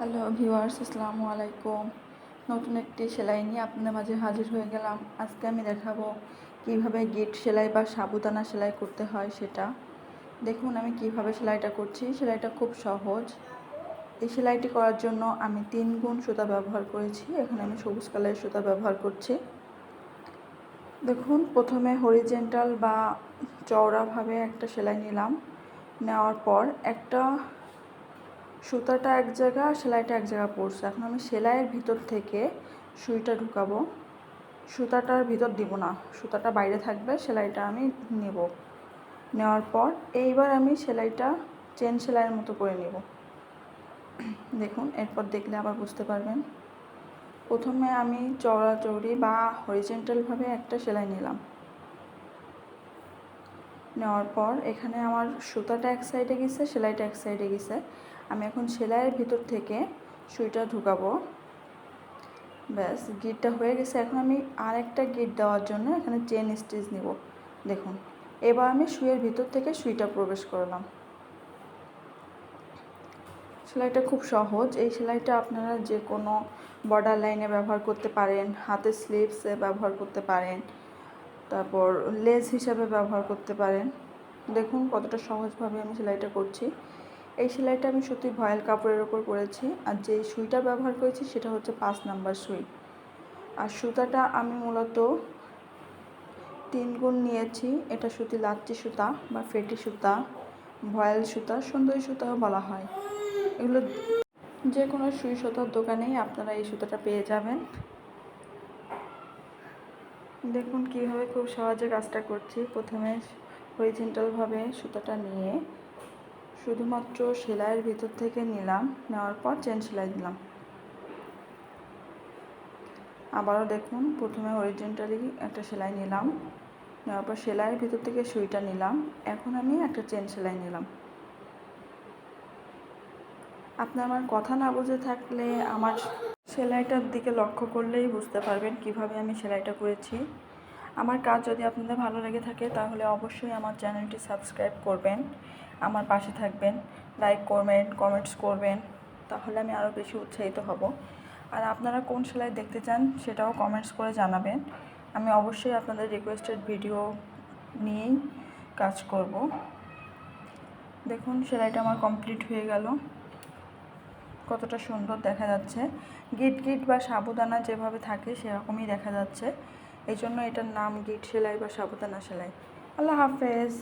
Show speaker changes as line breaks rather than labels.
Hello viewers, আসসালামু আলাইকুম। নতুন একটি সেলাই নিয়ে আপনাদের মাঝে হাজির হয়ে গেলাম। আজকে আমি দেখাবো কীভাবে গিট সেলাই বা সাবুদানা সেলাই করতে হয় সেটা। দেখুন আমি কীভাবে সেলাইটা করছি। সেলাইটা খুব সহজ। এই সেলাইটি করার জন্য আমি তিন গুণ সুতা ব্যবহার করেছি। এখানে আমি সবুজ কালারের সুতা ব্যবহার করছি। দেখুন, প্রথমে হরিজেন্টাল বা চওড়াভাবে একটা সেলাই নিলাম। নেওয়ার পর একটা সুতাটা এক জায়গা, সেলাইটা এক জায়গা পড়ছে এখন আমি সেলাইয়ের ভিতর থেকে সুইটা ঢুকাবো। সুতাটার ভিতর দিব না। সুতাটা বাইরে থাকবে, সেলাইটা আমি নেব। নেওয়ার পর এইবার আমি সেলাইটা চেন সেলাইয়ের মতো করে নেব। দেখুন, এরপর দেখলে আবার বুঝতে পারবেন। প্রথমে আমি চওড়া চৌড়ি বা হরিজেন্টালভাবে একটা সেলাই নিলাম। নেওয়ার পর এখানে আমার সুতাটা এক সাইডে গেছে, সেলাইটা এক সাইডে গেছে। আমি এখন সেলাইয়ের ভিতর থেকে সুইটা ঢুকাবো। ব্যাস, গিটটা হয়ে গেছে। এখন আমি আর একটা গিট দেওয়ার জন্য এখানে চেন স্টিচ নিব। দেখুন, এবার আমি সুইয়ের ভিতর থেকে সুইটা প্রবেশ করলাম সেলাইটা খুব সহজ। এই সেলাইটা আপনারা যে কোনো বর্ডার লাইনে ব্যবহার করতে পারেন, হাতের স্লিভসে ব্যবহার করতে পারেন। তারপর লেস হিসাবে ব্যবহার করতে পারেন। দেখুন কতটা সহজভাবে আমি সেলাইটা করছি। এই সেলাইটা আমি সত্যি ভয়েল কাপড়ের ওপর করেছি। আর যে সুইটা ব্যবহার করেছি সেটা হচ্ছে পাঁচ নাম্বার সুই। আর সুতাটা আমি মূলত তিন গুণ নিয়েছি। এটা সুতি লাচ্চি সুতা বা ফেটি সুতা, ভয়েল সুতা, সুন্দরী সুতাও বলা হয়। এগুলো যে কোনো সুই সুতার দোকানেই আপনারা এই সুতাটা পেয়ে যাবেন। দেখুন কীভাবে খুব সহজে কাজটা করছি। প্রথমে হরিজেন্টালভাবে সুতাটা নিয়ে শুধুমাত্র সেলাইয়ের ভিতর থেকে নিলাম, নেওয়ার পর চেন সেলাই দিলাম। আবারও দেখুন, প্রথমে হরিজেন্টালি একটা সেলাই নিলাম, নেওয়ার পর সেলাইয়ের ভিতর থেকে সুইটা নিলাম, এখন আমি একটা চেন সেলাই নিলাম। আপনি আমার কথা না বুঝে থাকলে আমার সেলাইটার দিকে লক্ষ্য করলেই বুঝতে পারবেন কীভাবে আমি সেলাইটা করেছি। আমার কাজ যদি আপনাদের ভালো লেগে থাকে তাহলে অবশ্যই আমার চ্যানেলটি সাবস্ক্রাইব করবেন, আমার পাশে থাকবেন, লাইক করবেন কমেন্টস করবেন, তাহলে আমি আরও বেশি উৎসাহিত হব। আর আপনারা কোন সেলাই দেখতে চান সেটাও কমেন্টস করে জানাবেন। আমি অবশ্যই আপনাদের রিকোয়েস্টেড ভিডিও নিয়েই কাজ করব। দেখুন, সেলাইটা আমার কমপ্লিট হয়ে গেল। কতটা সুন্দর দেখা যাচ্ছে। গিট গিট বা সাবুদানা যেভাবে থাকে সেরকমই দেখা যাচ্ছে। এই জন্য এটার নাম গিট সেলাই বা সাবুদানা সেলাই। আল্লাহ হাফেজ।